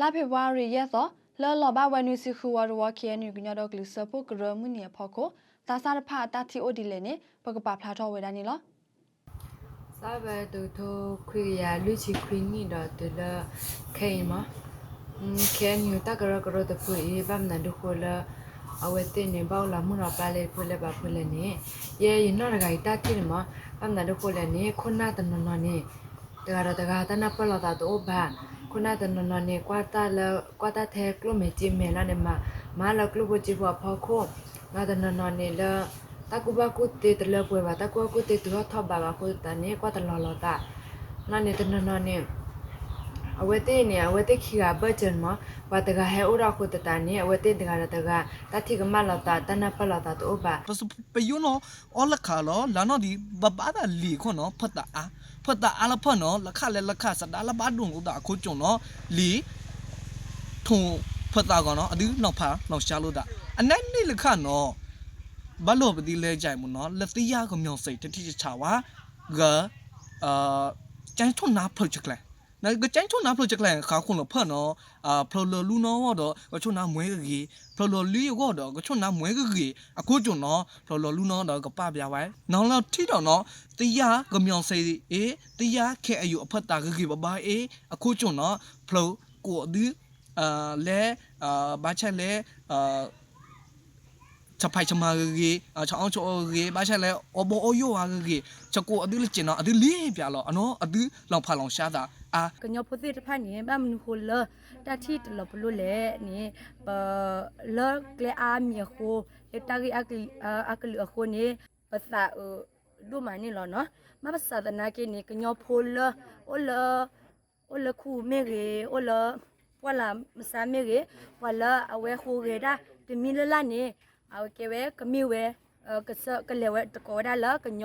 လာဖေဝါရီရက်သောလောလောဘဝနုစီခူဝါရဝခဲနုကညတော့ကလစပုကရမှုနီဖော်ကိုတာစာရဖာတာတီအိုဒီလေနေပကပဖလာတော့ဝေဒနီလောစာဘတ်တူထိုခွေရလူချီခွေနီတော့တလခဲမอืมခဲညူတကရကရတပွေဘမ်နန်ဒူခိုလာအဝဲတင်နေပေါ့လာမှုတော့ပါလေဖွလေပါဖွလေနေရဲရင်တော့ဂိုင်တတိမဘမ်နန်ဒူခိုလေနေခုနာတနနနေတကရတကတနပလောတာတော့ဘာ ခုနာတနနနေကွာတာလကွာတာထဲကလိုမေချီမဲလာနေမှာမာလကလိုဘချီဖွာဖောခိုငါတနနနေလာ ta ku ba ku te te le pwe ba ta ku ku te tu tho ba ba ku ta ne kwa ta lo lo ta na ne te na na ne awe te ne awe te khi ga ba chen ma ba ta ga he ora ku ta ta ne awe te ta ga ta ga ta thi ga ma lo ta ta na pa lo ta to ba ပစပယုနောအော်လခါလောလာနော်ဒီဘဘာဒါလီခွနော်ဖတ်တာအားဖတ်တာအားလဖတ်နော်လခလဲလခစဒါလဘာဒုံဥဒါအခုကျုံနော်လီထုံဖတ်တာကောနော်အဒီနောက်ဖာနောက်ရှာလို့တာအနိုင်နေလခနော်ဘလို့ပတိလဲကြိုင်မနော်လက်တိယကမြောင်စိတ်တတိချာဝါဂအာကျန်ထုံနာ project လဲ နော်ကကျန်ထုံနာ project လဲခါခုလောဖတ်နော်အာဖလိုလူနော်တော့ကချုံနာမွဲကြီးဖလိုလီရောတော့ကချုံနာမွဲကြီးအခုကျုံနော်ဖလိုလူနော်တော့ကပပြဝိုင်နောင်လောက်ထိတော့နော်တရားကမြောင်စိတ်အေးတရားခဲအယူအဖတ်တာကြီးဘဘာအေးအခုကျုံနော်ဖလိုကိုဒီအာလဲအာဘာချက်လဲအာ ချဖိုင်ချမာကြီးအချောင်းချောကြီးဘာချက်လဲအဘောအယိုဟာကြီးချက်ကိုအဒူးလကျင်တော့အဒူးလေးပြလောအနော်အဒူးလောင်ဖာလောင်ရှာတာအာကညဖိုတိတဖာနေဘာမနခိုလတတိတလပလုလေနေပလောကလေအာမီခိုလတဂီအကလီအကလီခိုနေပစာဒူမနီလောနော်မပစာဒနာကေနေကညဖိုလအိုလအိုလခုမေရေအိုလဝလာမစာမေရေဝလာအဝဲခိုရေဒါတမီလလာနေ အဝကေဝဲကမီဝဲကစကလေဝဲတကောဒါလကည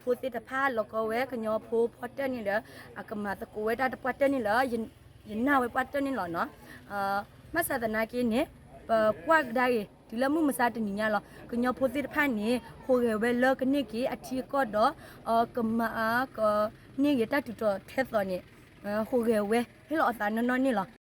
ဖူတိတဖာလောကဝဲကညဖူဖတ်တနေလအကမတကိုဝဲတာတပတ်တနေလယင်ယင်နာဝဲပတ်တနေလောနော်အာမဆဒနာကေနေပကွက်ဒိုင်ဒီလမှုမစားတနေညာလောကညဖူတိတဖာနေခိုရေဝဲလကနေကေအတီကောတော့အကမအာကနေရတတူတော့ထဲတော်နေခိုရေဝဲဟဲ့လောအတာနော်နော်နေလော